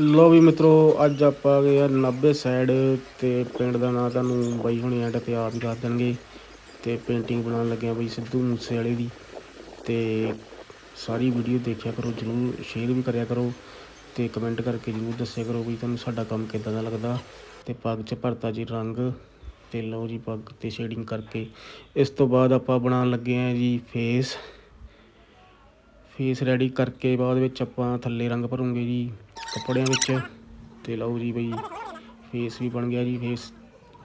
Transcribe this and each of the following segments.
ਲੋ ਵੀ ਮਿੱਤਰੋ, ਅੱਜ ਆਪਾਂ ਆ ਗਏ ਆ 90 ਸਾਈਡ ਤੇ ਪਿੰਡ ਦਾ ਨਾਂ ਤੁਹਾਨੂੰ ਬਾਈ ਹੁਣੀ ਐਂਡ ਤੇ ਆਪ ਹੀ ਦੱਸ ਦੇਣਗੇ। ਤੇ ਪੇਂਟਿੰਗ ਬਣਾਉਣ ਲੱਗੇ ਆ ਬਈ ਸਿੱਧੂ ਮੂਸੇ ਵਾਲੇ ਦੀ। ਤੇ ਸਾਰੀ ਵੀਡੀਓ ਦੇਖਿਆ ਕਰੋ, ਜਰੂਰ ਸ਼ੇਅਰ ਵੀ ਕਰਿਆ ਕਰੋ। ਤੇ ਕਮੈਂਟ ਕਰਕੇ ਜਰੂਰ ਦੱਸਿਆ ਕਰੋ ਵੀ ਤੁਹਾਨੂੰ ਸਾਡਾ ਕੰਮ ਕਿੱਦਾਂ ਦਾ ਲੱਗਦਾ। ਤੇ ਪੱਗ 'ਚ ਭਰਤਾ ਜੀ ਰੰਗ ਤੇ ਲਓ ਜੀ ਪੱਗ ਤੇ ਸ਼ੇਡਿੰਗ ਕਰਕੇ। ਇਸ ਤੋਂ ਬਾਅਦ ਆਪਾਂ ਬਣਾਉਣ ਲੱਗੇ ਆ ਜੀ ਫੇਸ ਫੇਸ ਰੈਡੀ ਕਰਕੇ ਬਾਅਦ ਵਿੱਚ ਆਪਾਂ ਥੱਲੇ ਰੰਗ ਭਰੂਗੇ ਜੀ ਕੱਪੜਿਆਂ ਵਿੱਚ। ਤੇ ਲਓ ਜੀ ਬਈ ਫੇਸ ਵੀ ਬਣ ਗਿਆ ਜੀ ਫੇਸ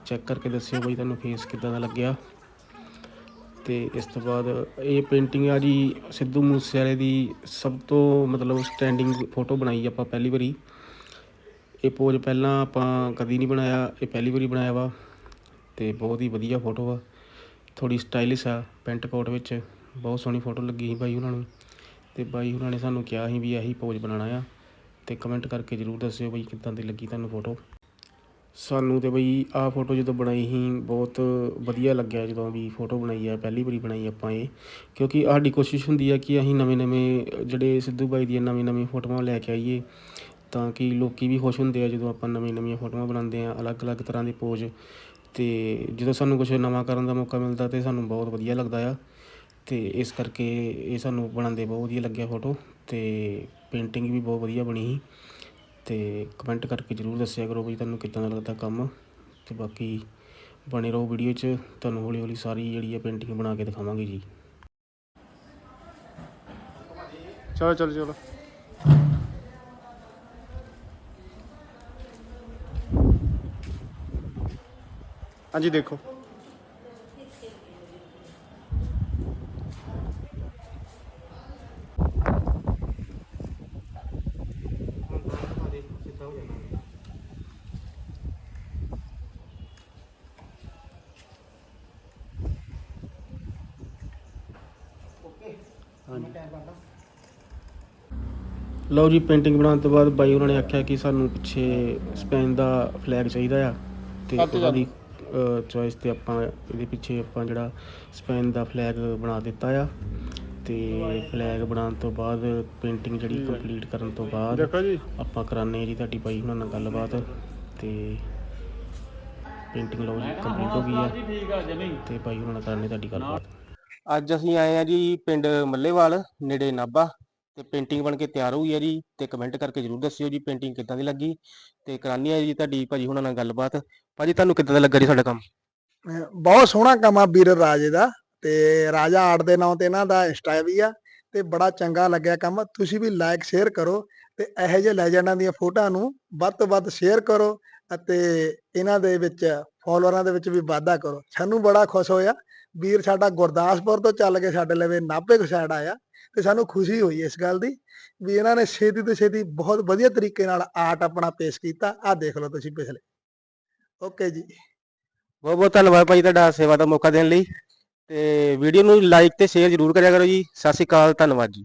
ਚੈੱਕ ਕਰਕੇ ਦੱਸਿਓ ਬਈ ਤੁਹਾਨੂੰ ਫੇਸ ਕਿੱਦਾਂ ਦਾ ਲੱਗਿਆ। ਤੇ ਇਸ ਤੋਂ ਬਾਅਦ ਇਹ ਪੇਂਟਿੰਗ ਆ ਜੀ ਸਿੱਧੂ ਮੂਸੇਵਾਲੇ ਦੀ ਸਭ ਤੋਂ ਮਤਲਬ ਸਟੈਂਡਿੰਗ ਫੋਟੋ ਬਣਾਈ ਆਪਾਂ ਪਹਿਲੀ ਵਾਰੀ। ਇਹ ਪੋਜ ਪਹਿਲਾਂ ਆਪਾਂ ਕਦੀ ਨਹੀਂ ਬਣਾਇਆ, ਇਹ ਪਹਿਲੀ ਵਾਰੀ ਬਣਾਇਆ ਵਾ। ਤੇ ਬਹੁਤ ਹੀ ਵਧੀਆ ਫੋਟੋ ਆ। ਥੋੜੀ ਸਟਾਈਲਿਸ਼ ਆ ਪੈਂਟ ਕੋਟ ਵਿੱਚ। ਬਹੁਤ ਸੋਹਣੀ ਫੋਟੋ ਲੱਗੀ ਸੀ ਬਾਈ ਉਹਨਾਂ ਨੂੰ। ਤੇ ਬਾਈ ਉਹਨਾਂ ਨੇ ਸਾਨੂੰ ਕਿਹਾ ਸੀ ਵੀ ਇਹੀ ਪੋਜ ਬਣਾਉਣਾ ਆ ਤੇ ਕਮੈਂਟ ਕਰਕੇ ਜਰੂਰ ਦੱਸਿਓ ਬਈ ਕਿੱਦਾਂ ਦੀ ਲੱਗੀ ਤੁਹਾਨੂੰ ਫੋਟੋ ਸਾਨੂੰ ਤੇ ਬਈ ਆਹ ਫੋਟੋ ਜਦੋਂ ਬਣਾਈ ਸੀ, ਬਹੁਤ ਵਧੀਆ ਲੱਗਿਆ ਜਦੋਂ ਵੀ ਫੋਟੋ ਬਣਾਈ ਆ, ਪਹਿਲੀ ਵਾਰੀ ਬਣਾਈ ਆਪਾਂ ਇਹ। ਕਿਉਂਕਿ ਸਾਡੀ ਕੋਸ਼ਿਸ਼ ਹੁੰਦੀ ਆ ਕਿ ਅਸੀਂ ਨਵੇਂ-ਨਵੇਂ ਜਿਹੜੇ ਸਿੱਧੂ ਬਾਈ ਦੀਆਂ ਨਵੀਂ-ਨਵੀਂ ਫੋਟੋਆਂ ਲੈ ਕੇ ਆਈਏ, ਤਾਂ ਕਿ ਲੋਕੀ ਵੀ ਖੁਸ਼ ਹੁੰਦੇ ਆ ਜਦੋਂ ਆਪਾਂ ਨਵੀਂ-ਨਵੀਆਂ ਫੋਟੋਆਂ ਬਣਾਉਂਦੇ ਆ ਅਲੱਗ-ਅਲੱਗ ਤਰ੍ਹਾਂ ਦੇ ਪੋਜ ਤੇ ਜਦੋਂ ਸਾਨੂੰ ਕੁਝ ਨਵਾਂ ਕਰਨ ਦਾ ਮੌਕਾ ਮਿਲਦਾ ਤੇ ਸਾਨੂੰ ਬਹੁਤ ਵਧੀਆ ਲੱਗਦਾ ਆ। ਤੇ ਇਸ ਕਰਕੇ ਇਹ ਸਾਨੂੰ ਬਣਾਉਂਦੇ ਬਹੁਤ ਵਧੀਆ ਲੱਗਿਆ ਫੋਟੋ ਤੇ ਪੇਂਟਿੰਗ ਵੀ ਬਹੁਤ ਵਧੀਆ ਬਣੀ ਸੀ ਤੇ ਕਮੈਂਟ ਕਰਕੇ ਜਰੂਰ ਦੱਸਿਆ ਕਰੋ ਵੀ ਤੁਹਾਨੂੰ ਕਿੱਦਾਂ ਦਾ ਲੱਗਦਾ ਕੰਮ ਤੇ ਬਾਕੀ ਬਣੇ ਰਹੋ ਵੀਡੀਓ 'ਚ, ਤੁਹਾਨੂੰ ਹੌਲੀ ਹੌਲੀ ਸਾਰੀ ਜਿਹੜੀ ਹੈ ਪੇਂਟਿੰਗ ਬਣਾ ਕੇ ਦਿਖਾਵਾਂਗੇ ਜੀ। ਚਲੋ ਚਲੋ ਚਲੋ। ਹਾਂਜੀ, ਦੇਖੋ। ਲਓ ਜੀ ਪੇਂਟਿੰਗ ਬਣਾਉਣ ਤੋਂ ਬਾਅਦ ਬਾਈ ਉਹਨਾਂ ਨੇ ਆਖਿਆ ਕਿ ਸਾਨੂੰ ਪਿੱਛੇ ਸਪੇਨ ਦਾ ਫਲੈਗ ਚਾਹੀਦਾ ਆ ਤੇ ਉਹਨਾਂ। ਦੀ ਚੋਇਸ ਤੇ ਆਪਾਂ ਇਹਦੇ ਪਿੱਛੇ ਆਪਾਂ ਜਿਹੜਾ ਸਪੇਨ ਦਾ ਫਲੈਗ ਬਣਾ ਦਿੱਤਾ ਆ ਤੇ ਫਲੈਗ ਬਣਾਉਣ ਤੋਂ ਬਾਅਦ ਪੇਂਟਿੰਗ ਜਿਹੜੀ ਕੰਪਲੀਟ ਕਰਨ ਤੋਂ ਬਾਅਦ ਦੇਖੋ ਜੀ। ਆਪਾਂ ਕਰਾਨੇ ਜੀ ਤੁਹਾਡੀ ਬਾਈ ਉਹਨਾਂ ਨਾਲ ਗੱਲਬਾਤ ਤੇ ਪੇਂਟਿੰਗ ਲਓ ਜੀ ਕੰਪਲੀਟ ਹੋ ਗਈ ਆ ਤੇ ਬਾਈ ਉਹਨਾਂ ਨਾਲ ਕਰਾਨੇ ਤੁਹਾਡੀ ਗੱਲਬਾਤ। ਅੱਜ ਅਸੀਂ ਆਏ ਆ ਜੀ ਪਿੰਡ ਮੱਲੇਵਾਲ, ਨੇੜੇ ਨਾਭਾ, ਤੇ ਪੇਂਟਿੰਗ ਬਣ ਕੇ ਤਿਆਰ ਹੋਈ ਹੈ ਜੀ, ਤੇ ਕਮੈਂਟ ਕਰਕੇ ਜਰੂਰ ਦੱਸਿਓ ਜੀ ਪੇਂਟਿੰਗ ਕਿੱਦਾਂ ਦੀ ਲੱਗੀ, ਤੇ ਕਰਾਨੀ ਹੈ ਜੀ ਤੁਹਾਡੀ ਭਾਜੀ ਹੁਣਾਂ ਨਾਲ ਗੱਲਬਾਤ। ਭਾਜੀ, ਤੁਹਾਨੂੰ ਕਿੱਦਾਂ ਦਾ ਲੱਗਾ ਜੀ ਸਾਡਾ ਕੰਮ? ਬਹੁਤ ਸੋਹਣਾ ਕੰਮ ਆ ਵੀਰ ਰਾਜੇ ਦਾ, ਤੇ ਰਾਜਾ ਆਰਟ ਦੇ ਨਾਂ ਤੇ ਇਹਨਾਂ ਦਾ ਇੰਸਟਾ ਵੀ ਆ, ਤੇ ਬੜਾ ਚੰਗਾ ਲੱਗਿਆ ਕੰਮ। ਤੁਸੀਂ ਵੀ ਲਾਈਕ ਸ਼ੇਅਰ ਕਰੋ, ਤੇ ਇਹੋ ਜਿਹੇ ਲੈਜੈਂਡਾਂ ਦੀਆਂ ਫੋਟੋਆਂ ਨੂੰ ਵੱਧ ਤੋਂ ਵੱਧ ਸ਼ੇਅਰ ਕਰੋ, ਅਤੇ ਇਹਨਾਂ ਦੇ ਵਿੱਚ ਫਾਲੋਅਰਾਂ ਦੇ ਵਿੱਚ ਵੀ ਵਾਧਾ ਕਰੋ। ਸਾਨੂੰ ਬੜਾ ਖੁਸ਼ ਹੋਇਆ ਵੀਰ ਸਾਡਾ ਗੁਰਦਾਸਪੁਰ ਤੋਂ ਚੱਲ ਕੇ ਸਾਡੇ ਲਵੇ ਨਾਭੇ ਸਾਈਡ ਆਇਆ ਤੇ ਸਾਨੂੰ ਖੁਸ਼ੀ ਹੋਈ ਇਸ ਗੱਲ ਦੀ ਵੀ ਇਹਨਾਂ ਨੇ ਛੇਤੀ ਤੋਂ ਛੇਤੀ ਬਹੁਤ ਵਧੀਆ ਤਰੀਕੇ ਨਾਲ ਆਰਟ ਆਪਣਾ ਪੇਸ਼ ਕੀਤਾ। ਆਹ ਦੇਖ ਲਓ ਤੁਸੀਂ ਪਿਛਲੇ। ਓਕੇ ਜੀ। ਬਹੁਤ ਬਹੁਤ ਧੰਨਵਾਦ ਭਾਜੀ ਤੁਹਾਡਾ ਸੇਵਾ ਦਾ ਮੌਕਾ ਦੇਣ ਲਈ ਤੇ ਵੀਡੀਓ ਨੂੰ ਲਾਈਕ ਤੇ ਸ਼ੇਅਰ ਜਰੂਰ ਕਰਿਆ ਕਰੋ ਜੀ। ਸਤਿ ਸ਼੍ਰੀ ਅਕਾਲ, ਧੰਨਵਾਦ ਜੀ।